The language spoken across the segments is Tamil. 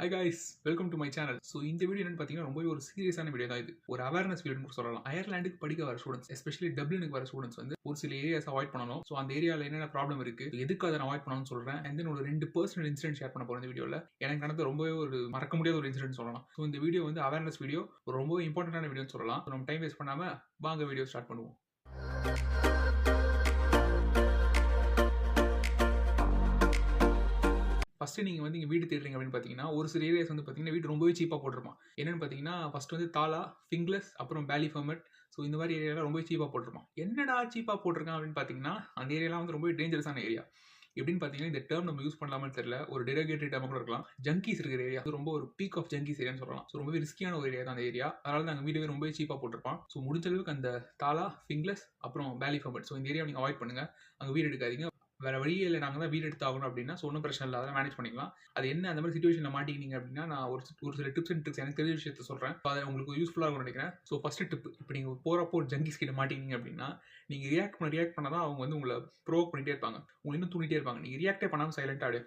Hi guys welcome to my channel so இந்த வீடியோ என்னன்னு பார்த்தீங்கன்னா ரொம்ப ஒரு சீரியஸான வீடியோ தான் இது. ஒரு அவேர்னஸ் வீடியோன்னு சொல்லலாம். அயர்லாண்டுக்கு படிக்க வர ஸ்டூடெண்ட்ஸ் எஸ்பெஷலி டப்ளினுக்கு வர ஸ்டூடெண்ட்ஸ் வந்து ஒரு சில ஏரியாஸ் அவாய்ட் பண்ணணும். ஸோ அந்த ஏரியாவில் என்னென்ன ப்ராப்ளம் இருக்கு எதுக்கு அதை அவாய்ட் பண்ணணும்னு சொல்றேன். அண்ட் தென் ஒரு ரெண்டு பர்சனல் இன்சிடென்ட் ஷேர் பண்ண போகிறேன் இந்த வீடியோவில் எனக்கு நடந்த ரொம்பவே ஒரு மறக்க முடியாத ஒரு இன்சிடென்ட் சொல்லலாம். ஸோ இந்த வீடியோ வந்து அவேர்னஸ் வீடியோ ஒரு ரொம்ப இம்பார்ட்டன்டான வீடியோன்னு சொல்லலாம். நம்ம டைம் வேஸ்ட் பண்ணாமல் வாங்க வீடியோ ஸ்டார்ட் பண்ணுவோம். ஃபஸ்ட்டு நீங்கள் வந்து இங்கே வீடு தேடுறீங்க அப்படின்னு பார்த்தீங்கன்னா ஒரு சில ஏரியாஸ் வந்து பார்த்தீங்கன்னா வீடு ரொம்பவே சீப்பாக போட்டிருப்பான். என்னென்னு பார்த்தீங்கன்னா ஃபஸ்ட் வந்து தாலா ஃபிங்லஸ் அப்புறம் பேலி ஃபர்மெட் ஸோ இந்த மாதிரி ஏரியாலாம் ரொம்பவே சீப்பாக போட்டிருப்பான். என்னடா சீப்பாக போட்டிருக்கான் அப்படின்னு பார்த்தீங்கன்னா அந்த ஏரியாலாம் வந்து ரொம்ப டேஞ்சரஸான ஏரியா எப்படின்னு பார்த்தீங்கன்னா இந்த டேர்ம் நம்ம யூஸ் பண்ணலாமான்னு தெரியல. ஒரு டெரோகேட்டரி டேர்ம் கூட இருக்கலாம். ஜங்கிஸ் இருக்கிற ஏரியா அது ரொம்ப ஒரு பீக் ஆஃப் ஜங்கிஸ் ஏரியான்னு சொல்லலாம். ஸோ ரொம்பவே ரிஸ்கியான ஒரு ஏரியா தான் அந்த ஏரியா அதனால தான் அங்கே வீடவே ரொம்பவே சீப்பாக போட்டிருப்பான். ஸோ முடிஞ்ச அளவுக்கு அந்த தாலா ஃபிங்லஸ் அப்புறம் பேலி ஃபர்மெட் ஸோ இந்த ஏரியாவை நீங்கள் அவாய்ட் பண்ணுங்கள் அங்கே வீடு எடுக்காதீங்க. வேற வழியில் இல்லை. நாங்கள் தான் வீடு எடுத்தாகணும் அப்படின்னா ஸோ ஒன்றும் பிரச்சனை இல்லை அதெல்லாம் மேனேஜ் பண்ணிக்கலாம். அது என்ன? அந்த மாதிரி சுச்சுவேஷனில் மாட்டிக்கிங்க அப்படின்னா நான் ஒரு ஒரு சில டிப்ஸ் அண்ட் ட்ரிக்ஸ் எனக்கு தெரிஞ்ச விஷயத்த சொல்கிறேன் அதை உங்களுக்கு யூஸ்ஃபுல்லாக இருக்கும்னு நினைக்கிறேன். ஸோ ஃபஸ்ட்டு டிப் இப்போ நீங்கள் போகிறப்போ ஒரு ஜங்கிஸ் கிட்ட மாட்டிக்கிங்க அப்படின்னா நீங்கள் ரியாக்ட் பண்ண ரியாக்ட் பண்ணால் தான் அவங்க வந்து உங்களை ப்ரோவ் பண்ணிகிட்டே இருப்பாங்க. உங்களை இன்னும் தூண்டிகிட்டே இருப்பாங்க. நீங்கள் ரியாக்டே பண்ணாமல் சைலண்டாக ஆடு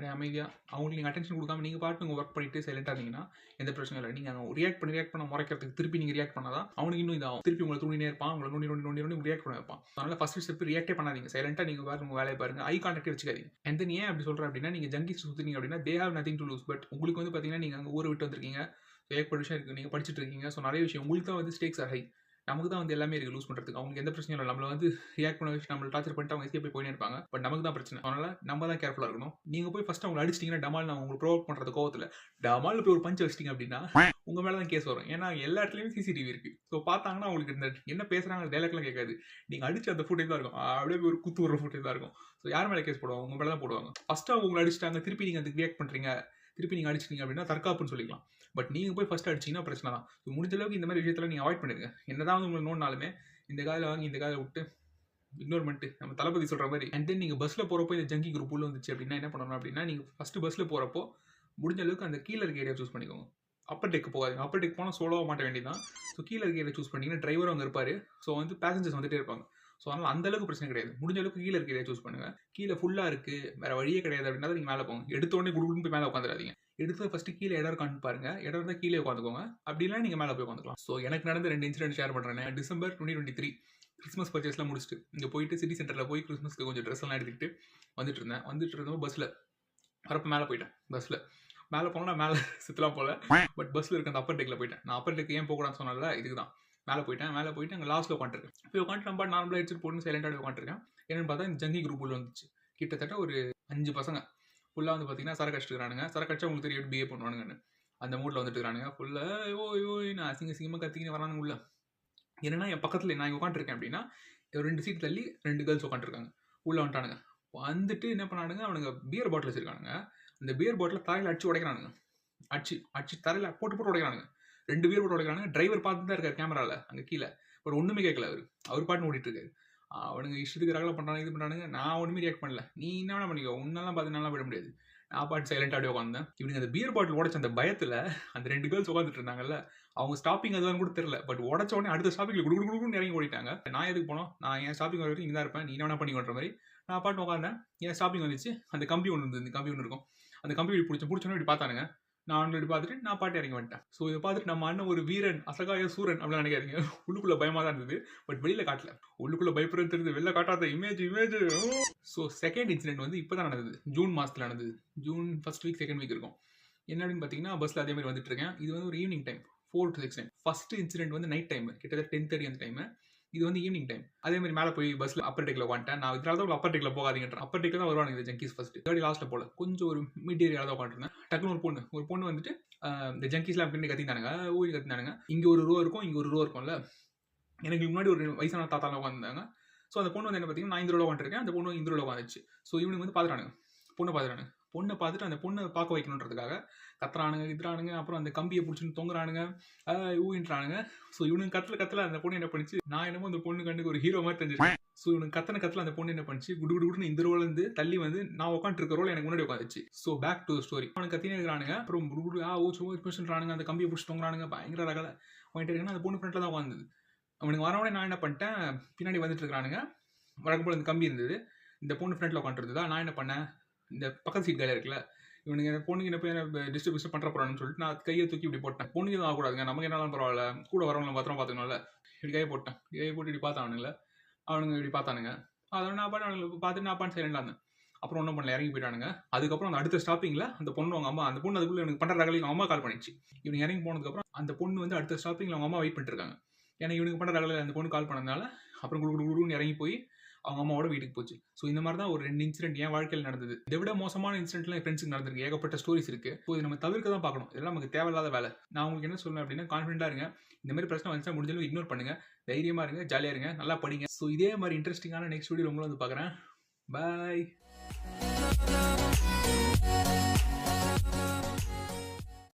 அப்படியே அமைதியாக அவங்களுக்கு நீங்கள் அட்டென்ஷன் கொடுக்காம நீங்கள் பாட்டு உங்கள் ஒர்க் பண்ணிட்டு சைலண்டாக இருந்தீங்கன்னா எந்த பிரச்சனையும் இல்லை. நீங்கள் அங்கே ரியாக்ட் பண்ணி ரியாக்ட் பண்ண முறைக்கிறதுக்கு திருப்பி நீங்கள் ரியாக்ட் பண்ணாதான் அவனுக்கு இன்னும் இதாகும். திருப்பி உங்களை தூண்டினே இருப்பான் உங்களை நோண்டி நோண்டி நோண்டி நோண்டி ரியாக்ட் பண்ண வைப்பான். அதனால ஃபஸ்ட் ஸ்டெப் ரியாக்டே பண்ணாதீங்க. சைலண்டாக நீங்கள் வேறு உங்கள் வேலையை பாருங்க. ஐ கான்டாக்டே வச்சுக்காதீங்க. அண்ட் தென் ஏன் அப்படி சொல்கிறேன் அப்படின்னா நீங்கள் ஜங்கிஸ் சுற்றுனீங்க அப்படின்னா they have nothing to lose but உங்களுக்கு வந்து பார்த்தீங்கன்னா நீங்கள் அங்கே ஊரை விட்டு வந்திருக்கீங்க. ஏகப்பட்ட விஷயம் இருக்குது நீங்கள் படிச்சுட்டு இருக்கீங்க. ஸோ நிறைய விஷயம். உங்களுக்கு தான் வந்து ஸ்டேக்ஸ் ஆர் ஹை நமக்கு தான் வந்து எல்லாமே இருக்குது லூஸ் பண்ணுறதுக்கு அவங்களுக்கு எந்த பிரச்சனையும் இல்லை. நம்மள வந்து ரியாக்ட் பண்ண வச்சு நம்ம டார்ச்சர் பண்ணிட்டு அவங்க எஸ்கேப் போய் போயினே இருப்பாங்க. பட் நமக்கு தான் பிரச்சனை. அதனால நம்ம தான் கேர்ஃபுல்லாக இருக்கணும். நீங்கள் போய் ஃபஸ்ட் அவங்க அடிச்சிட்டிங்கன்னா டமால் நான் உங்களுக்கு ப்ரோவ் பண்ணுறது கோவத்தில். டமால் போய் ஒரு பஞ்ச் வச்சிட்டிங்க அப்படின்னா உங்கள் மேலே தான் கேஸ் வரும். ஏன்னா எல்லா இடத்துலையுமே சிசிடிவி இருக்குது ஸோ பார்த்தாங்கன்னா அவங்களுக்கு இந்த என்ன பேசுகிறாங்க டைலாக்லாம் கேட்காது. நீங்கள் அடிச்ச அந்த ஃபுட்டேஜ் தான் இருக்கும். அப்படியே போய் ஒரு குத்து வர ஃபுட்டேஜ் தான் இருக்கும். ஸோ யார் மேலே கேஸ் போடுவாங்க? உங்கள் மேலே தான் போடுவாங்க. ஃபஸ்ட்டு அவங்க உங்களை அடிச்சிட்டாங்க. திருப்பி நீங்கள் அதுக்கு ரியாக்ட் பண்ணுறீங்க திருப்பி நீங்கள் அடிச்சிட்டீங்க அப்படின்னா தற்காப்புன்னு சொல்லிக்கலாம். பட் நீங்கள் போய் ஃபஸ்ட் அடிச்சிங்கன்னா பிரச்சனை தான். ஸோ முடிஞ்ச அளவுக்கு இந்த மாதிரி விஷயத்தில் நீங்கள் அவாய்ட் பண்ணிடுங்க. என்ன தான் உங்களை நோண்டினாலுமே இந்த காதில் வாங்கி இந்த காதில் விட்டு இக்னோர் பண்ணிட்டு நம்ம தளபதி சொல்கிற மாதிரி. அண்ட் தென் நீங்கள் பஸ்ஸில் போகிறப்போ இந்த ஜங்கி குரூப் உள்ள வந்துச்சு அப்படின்னா என்ன பண்ணணும் அப்படின்னா நீங்கள் ஃபஸ்ட்டு பஸ்ஸில் போகிறப்போ முடிஞ்ச அளவுக்கு அந்த கீழே இருக்க ஏரியா சூஸ் பண்ணிக்கோங்க. அப்பர் டெக் போகாதீங்க. அப்பர் டெக் போனால் சோலோவாக மாட்ட வேண்டியதான் ஸோ கீழே இருக்க ஏரியா சூஸ் பண்ணிங்கன்னா டிரைவர் அங்கே இருப்பார். ஸோ வந்து பேசஞ்சர்ஸ் வந்துட்டே இருப்பாங்க. ஸோ அதனால் அந்த அளவுக்கு பிரச்சனை கிடையாது. முடிஞ்ச அளவுக்கு கீழே இருக்க ஏரியா சூஸ் பண்ணுங்க. கீழே ஃபுல்லாக இருக்குது வேற வழியே கிடையாது அப்படின்னா நீங்கள் மேலே போங்க. எடுத்த உடனே குடுக்குன்னு போய் மேலே உட்காந்துடாதீங்க. எடுத்து ஃபஸ்ட்டு கீழே இடம் இருக்கான்னு பாருங்க. இடம் இருந்தால் கீழே உட்காந்துக்கோங்க. அப்படி இல்லை நீங்கள் மேலே போய் உட்காந்துக்கலாம். ஸோ எனக்கு நடந்த ரெண்டு இன்சிடென்ட் ஷேர் பண்ணுறேன் December twenty twenty three Christmas பர்ச்சேஸ்லாம் முடிச்சுட்டு இங்கே போயிட்டு சிட்டி சென்டரில் போய் கிறிஸ்மஸ்க்கு கொஞ்சம் ட்ரெஸ் எல்லாம் எடுத்துக்கிட்டு வந்துட்டு இருந்தேன். வந்துட்டு இருந்தப்போ பஸ்ஸில் வரப்போ மேலே போயிட்டேன். பஸ்ஸில் மேலே போனால் மேலே சுற்றலாம் போல. பட் பஸ்ஸில் இருக்க அந்த அப்பர் டெக்கில் போயிட்டேன். நான் அப்பர் டெக் ஏன் போகக்கூடாதுன்னு சொன்னால இதுக்கு தான் மேலே போயிட்டேன் மேலே போயிட்டு அங்கே லாஸ்ட்டில் உட்காந்துருக்கேன் இப்போ உட்காந்து நம்ம நார்மலாக எடுத்துட்டு போட்டு சைலண்டாக உட்காந்துருக்கேன் என்னென்னு பார்த்தா இந்த ஜங்கி குரூப் உள்ள வந்துச்சு. கிட்டத்தட்ட ஒரு அஞ்சு பசங்க. ஃபுல்லாக வந்து பார்த்தீங்கன்னா சரக்கு அடிச்சுக்கிறானுங்க சரக்கு அடிச்சா உங்களுக்கு தெரியும் பிஹேவ் பண்ணுவானுங்கன்னு. அந்த மூடில் வந்துட்டு இருக்கானுங்க ஃபுல்லாக ஓ ஓ நான் அசிங்க சிங்கமாக கத்திக்கின்னு வரானுங்க உள்ள. என்னன்னா என் பக்கத்தில் நான் இங்கே உட்காந்துருக்கேன் அப்படின்னா ஒரு ரெண்டு சீட் தள்ளி ரெண்டு கேர்ள்ஸ் உட்காந்துருக்காங்க உள்ளே வந்துட்டானுங்க. வந்துட்டு என்ன பண்ணானுங்க அவனுங்க பியர் பாட்டில் வச்சிருக்கானுங்க. அந்த பியர் பாட்டில் தரையில் அடிச்சு உடைக்கிறானுங்க. அடிச்சு அடிச்சு தரையில் போட்டு போட்டு உடைக்கிறானுங்க. ரெண்டு பேர் போட்டு உடைக்கிறாங்க. டிரைவர் பார்த்து தான் இருக்காரு கேமராவில் அங்கே கீழே. பட் ஒன்றுமே கேட்கல அவர். அவர் பாட்டு ஓடிட்டு இருக்காரு அவனுங்க இஷ்டத்துக்கு ரகலை பண்ணுறாங்க இது பண்ணுறானுங்க நான் ஒன்றுமே ரியாக்ட் பண்ணல. நீ என்ன வேணா பண்ணிக்கோ. உன்னெல்லாம் பார்த்து நல்லா விட முடியாது. நான் பாட்டு சைலண்டாக அப்படியே உட்காந்தேன் இவனுங்க அந்த பியர் பாட்டில் உடச்ச அந்த பயத்தில் அந்த ரெண்டு கேர்ள்ஸ் உட்காந்துட்டு இருந்தாங்கல்ல அவங்க ஸ்டாப்பிங் அதுதான் கூட தெரியல. பட் உடச்ச உடனே அடுத்த ஸ்டாப்பிங் குடு குடு குடுன்னு இறங்கி ஓடிட்டாங்க. நான் எதுக்கு போனோம்? நான் என் ஸ்டாப்பிங் வரைக்கும் இங்கே தான் இருப்பேன். நீ என்ன வேணா பண்ணிக்கோன்ற மாதிரி. நான் பாட்டு உட்காந்தேன். என் ஸ்டாப்பிங் வந்துச்சு. அந்த கம்பி ஒன்று இருந்தது. இந்த கம்பி ஒன்று இருக்கும். அந்த கம்பி இப்படி பிடிச்ச பிடிச்சோன்னு இப்படி பார்த்தானுங்க. நான் அவங்களை பார்த்துட்டு நான் பாட்டு இறங்கி வந்துட்டேன். ஸோ இதை பார்த்துட்டு நம்ம அண்ணன் ஒரு வீரன் அசகாய சூரன் அப்படின்னு நினைக்காதீங்க. உள்ளுக்குள்ள பயமாக தான் இருந்தது பட் வெளியில் காட்டல. உள்ளுக்குள்ள பயப்படுறது தெரியுது வெளில காட்டாத image image so second incident வந்து இப்போ தான் நடந்தது. ஜூன் மாதத்தில் நடந்தது. June first week second week இருக்கும். என்ன அப்படின்னு பார்த்தீங்கன்னா பஸ்ஸில் அதே மாதிரி வந்துட்டு இருக்கேன். இது வந்து ஒரு evening time four to six time first incident வந்து நைட் டைம் கிட்டத்தட்ட டென் தேர்ட்டி அந்த டைம் இது வந்து ஈவினிங் டைம் அதே மாதிரி மேலே போய் பஸ்ஸில் அப்பர் டெக்கில் உட்காந்துட்டேன் நான் இதனால தான் அப்பர் டெக்கில் போகாதீங்கன்ற. அப்பர் டெக்கில் தான் வருவாங்க இந்த ஜங்கிஸ் ஃபர்ஸ்ட் தேர்ட்டி லாஸ்ட்ல போல. கொஞ்சம் ஒரு மிட் ஏரியாவில் தான் உட்காந்துருந்தேன் டக்குனு ஒரு பொண்ணு. ஒரு பொண்ணு வந்துட்டு இந்த ஜங்கிஸ்லாம் பின்னாடி கத்தினானுங்க. ஊழி கத்தினானுங்க. இங்கே ஒரு ரோ இருக்கும் இங்கே ஒரு ரோ இருக்கும்ல. எனக்கு முன்னாடி ஒரு வயசான தாத்தாலாம் உட்காந்துருந்தாங்க ஸோ அந்த பொண்ணு வந்து என்ன பார்த்தீங்கன்னா நான் இந்த ரோட உட்காந்துருக்கேன் அந்த பொண்ணு இந்த ரோட உட்காந்துச்சு ஸோ இவனுக்கு வந்து பார்த்துட்டானுங்க பொண்ணை பார்த்துட்டானுங்க பொண்ணை பார்த்துட்டு அந்த பொண்ணை பார்க்க வைக்கணுன்றதுக்காக கத்துறானுங்க இதுறானுங்க அப்புறம் அந்த கம்பியை பிடிச்சின்னு தொங்குறானுங்க. ஆஹ் ஊயின்றானுங்க ஸோ இவனுக்கு கத்துல கத்துல அந்த பொண்ணு என்ன பண்ணிச்சு? நான் என்னமோ அந்த பொண்ணு கண்ணுக்கு ஒரு ஹீரோ மாதிரி தெரிஞ்சிருக்கேன் ஸோ இவனுக்கு கத்தன கத்துல அந்த பொண்ணு என்ன பண்ணிச்சு? குடு குடு குடுன்னு இந்த ரோல இருந்து தள்ளி வந்து நான் உட்காந்துட்டு இருக்க ரோல் எனக்கு முன்னாடி உட்காந்துச்சு ஸோ பேக் டு ஸ்டோரி அவனுக்கு கத்தினே இருக்கிறானுங்க. அப்புறம் குடு குடு ஆ ஓ சும்மா அந்த கம்பியை பிடிச்சி தொங்குறானுங்க. பயங்கர ரகலை. வாங்கிட்டு இருக்கேன்னா அந்த பொண்ணு ஃப்ரெண்ட்ல தான் உட்காந்துது அவனுக்கு வரவனே நான் என்ன பண்ணிட்டேன்? பின்னாடி வந்துட்டு இருக்கிறானுங்க. வழக்கம் போல் அந்த கம்பி இருந்தது. இந்த பொண்ணு ஃப்ரண்ட்டில் உட்காந்துருந்ததா நான் என்ன பண்ணேன்? இந்த பக்கத்து சீட் கையில் இருக்குல்ல இவனுங்க பொண்ணுங்க என்ன போய் டிஸ்டர்ப் டிஸ்டர்ப் பண்ணுற போறான்னு சொல்லிட்டு நான் கையை தூக்கி இப்படி போட்டேன். பொண்ணுங்க எதுவும் ஆகக்கூடாதுங்க. நமக்கு என்னாலும் பரவாயில்ல. கூட வரவங்களை பத்திரம் பார்த்துக்கணும்ல. இப்படி கையை போட்டேன். கையை போட்டு இப்படி பார்த்தானுங்கள அவனுங்க இப்படி பார்த்தானுங்க. அதோட நான் பாட்டு அவனுக்கு பார்த்துட்டு நான் பாட்டு சைலண்டாக இருந்தேன். அப்புறம் ஒன்றும் பண்ணல. இறங்கி போயிட்டானுங்க. அதுக்கப்புறம் அந்த அடுத்த ஸ்டாப்பிங்கில் அந்த பொண்ணு அவங்க அம்மா அந்த பொண்ணு அதுக்குள்ள எனக்கு பண்ணுற ரகலையும் அவங்க அம்மா கால் பண்ணிச்சு. இவனுக்கு இறங்கி போனதுக்கப்புறம் அந்த பொண்ணு வந்து அடுத்த ஸ்டாப்பிங்கில் அவங்க அம்மா வெயிட் பண்ணிட்டு இருக்காங்க. ஏன்னா இவனுக்கு பண்ணுற ரகலையில் அந்த பொண்ணு கால் பண்ணதுனால அப்புறம் குடு குடுன்னு இறங்கி போய் அவங்க அம்மாவோட வீட்டுக்கு போச்சு. ஸோ இந்த மாதிரி தான் ஒரு ரெண்டு இன்சிடென்ட் என் வாழ்க்கையில் நடந்தது. இதை விட மோசமான இன்சிடென்ட்லாம் என் ஃப்ரெண்ட்ஸுக்கு நடந்திருக்கு. ஏகப்பட்ட ஸ்டோரிஸ் இருக்கு. ஸோ இது நம்ம தவிர்க்க தான் பார்க்கணும். இதெல்லாம் நமக்கு தேவையில்லாத வேலை. நான் உங்களுக்கு என்ன சொல்லணும் அப்படின்னா கான்ஃபிடென்ட்டாக இருங்க. இந்த மாதிரி பிரச்சனை வந்துச்சா முடிஞ்சளவு இக்னோர் பண்ணுங்க. தைரியமா இருங்க. ஜாலியாக இருங்க. நல்லா படிங்க. ஸோ இதே மாதிரி இன்ட்ரெஸ்டிங்கான நெக்ஸ்ட் வீடியோ உங்களும் வந்து பார்க்குறேன். பாய்